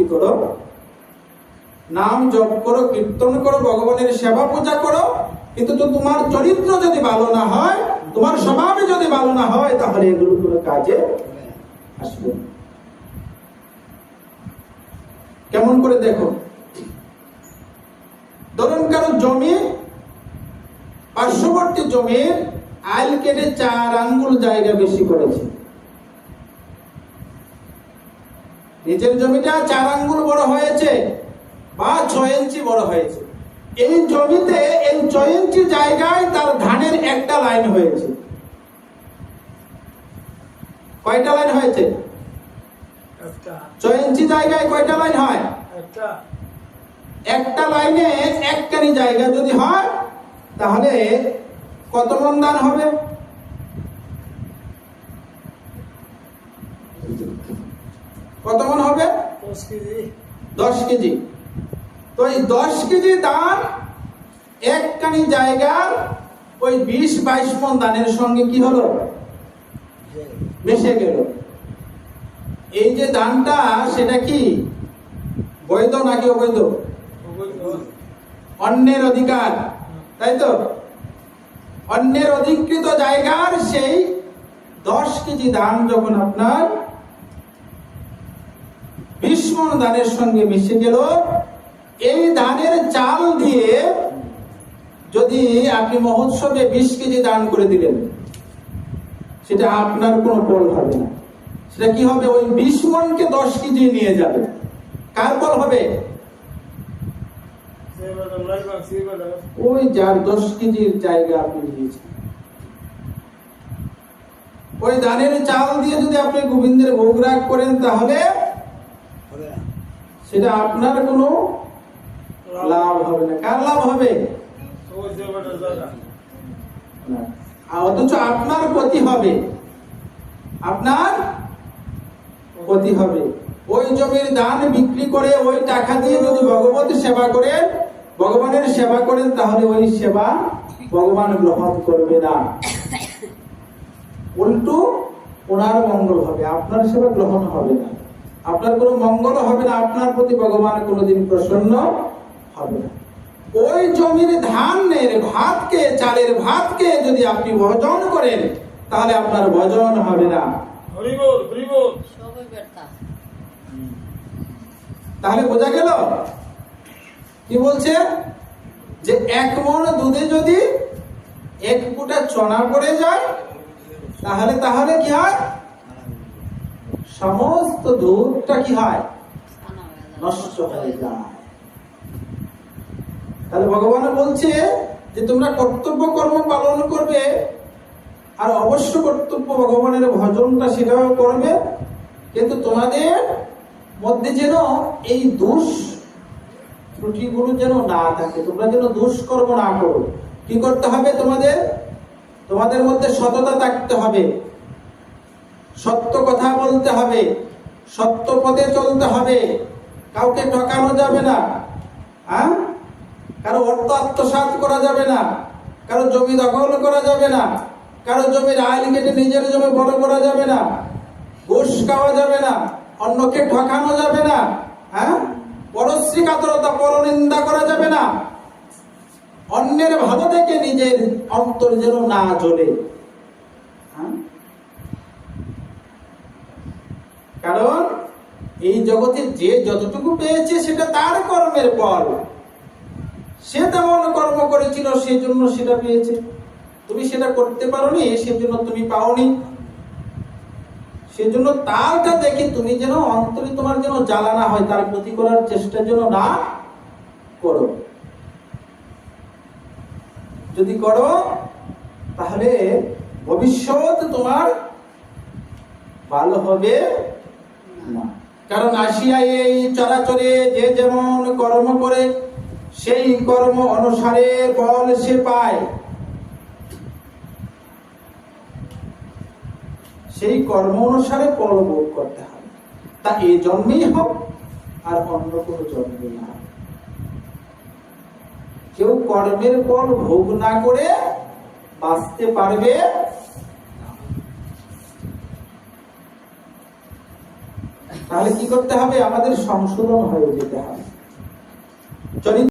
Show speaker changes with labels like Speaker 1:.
Speaker 1: ভক্তি করো। নাম জপ করো, কীর্তন করো, ভগবানের সেবা পূজা করো। কিন্তু তোমার চরিত্র যদি ভালো না হয়, তোমার স্বভাবে যদি ভালো না হয়, তাহলে এগুলো কোনো কাজে আসবে কেমন করে দেখো? ধরুন কারও জমি, পার্শ্ববর্তী জমির আইল কেটে চার আঙ্গুল জায়গা বেশি করেছে। নিজের জমিটা চার আঙ্গুল বড় হয়েছে বা ছয় ইঞ্চি বড় হয়েছে। এই জমিতে এই ছয় ইঞ্চি জায়গায় তার ধানের একটা লাইন হয়েছে। কয়টা লাইন হয়েছে? ছয় ইঞ্চি জায়গায় কয়টা লাইন হয়?
Speaker 2: একটা।
Speaker 1: লাইনে একটানি জায়গা যদি হয় তাহলে কত মন দান হবে? কত মন হবে?
Speaker 2: দশ কেজি।
Speaker 1: তো এই দশ কেজি দান একখানি জায়গার ওই বিশ বাইশ মন দানের সঙ্গে কি হলো? মিশে গেল। এই যে দানটা সেটা কি? বৈধ নাকি অবৈধ? অন্যের অধিকার তাই তো? অন্যের অধিকৃত জায়গার সেই দশ কেজি দান যখন আপনার ভীষ্ম দানের সঙ্গে মিশে গেল। এই ধানের চাল দিয়ে যদি আপনি মহোৎসবে বিশ কেজি দান করে দিলেন, সেটা আপনার কোনো ফল হবে না। সেটা কি হবে? ওই বিশ মনকে দশ কেজি নিয়ে যাবে। কার ফল হবে? ওই যার দশ কেজির জায়গা আপনি দিয়েছেন। ওই ধানের চাল দিয়ে যদি আপনি গোবিন্দের ভোগ রাগ করেন, তাহলে সেটা আপনার কোনো লাভ হবে না। কার লাভ হবে। আর অথচ আপনার ক্ষতি হবে। আপনার ক্ষতি হবে। ওই জমির দান বিক্রি করে ওই টাকা দিয়ে যদি ভগবতী সেবা করেন, ভগবানের সেবা করেন, তাহলে ওই সেবা ভগবান গ্রহণ করবে না। উল্টো ওনার মঙ্গল হবে। আপনার সেবা গ্রহণ হবে না। আপনার কোনো মঙ্গল হবে না আপনার প্রতি ভগবান কোনোদিন প্রসন্ন হবে না। ওই জমির ধানের ভাতকে চালের ভাতকে যদি আপনি ভজন করেন তাহলে আপনার ভজন হবে না। তাহলে বোঝা গেল? কি বলছে? যে এক মন দুধে যদি এক ফুটা চনা পড়ে যায় তাহলে তাহলে কি হয়? সমস্ত দুধটা কি হয়? নষ্ট হয়ে যায়। তাহলে ভগবান বলছে যে তোমরা কর্তব্য কর্ম পালন করবে আর অবশ্য কর্তব্য ভগবানের ভজনটা সেটাও করবে, কিন্তু তোমাদের মধ্যে যেন এই দোষ ত্রুটিগুলো যেন না থাকে। তোমরা যেন দুষ্কর্ম না করো। কি করতে হবে তোমাদের? তোমাদের মধ্যে সততা থাকতে হবে। সত্য কথা বলতে হবে, সত্য পথে চলতে হবে। কাউকে ঠকানো যাবে না হ্যাঁ কারও অর্থ আত্মসাৎ করা যাবে না, কারও জমি দখল করা যাবে না, কারও জমির আইন কেটে নিজের জমি বড় করা যাবে না, ঘুষ খাওয়া যাবে না, অন্যকে ঠকানো যাবে না হ্যাঁ পরশ্রী কাতরতা, পরনিন্দা করা যাবে না। অন্যের ভালো থেকে নিজের অন্তর যেন না জ্বলে। কারণ এই জগতে যে যতটুকু পেয়েছে সেটা তার কর্মের ফল। সে তেমন কর্ম করেছিল সেই জন্য সেটা পেয়েছে। তুমি সেটা করতে পারোনি, সেজন্য তুমি পাওনি। সেজন্য তারটা দেখে তুমি যেন অন্তরে তোমার যেন জ্বালা না হয়, তার ক্ষতি করার চেষ্টা যেন না করো। যদি করো, তাহলে ভবিষ্যৎ তোমার ভালো হবে। না। কারণ আসিয়া এই চরাচরে যে যেমন কর্ম করে, সেই কর্ম অনুসারে ফল সে পায়। সেই কর্ম অনুসারে ফল ভোগ করতে হবে তা এই জন্মেই হোক, আর অন্য কোনো জন্মে না। কেউ কর্মের ফল ভোগ না করে বাঁচতে পারবে তাহলে কি করতে হবে? আমাদের সংশোধন হয়ে যেতে হবে। চরিত্র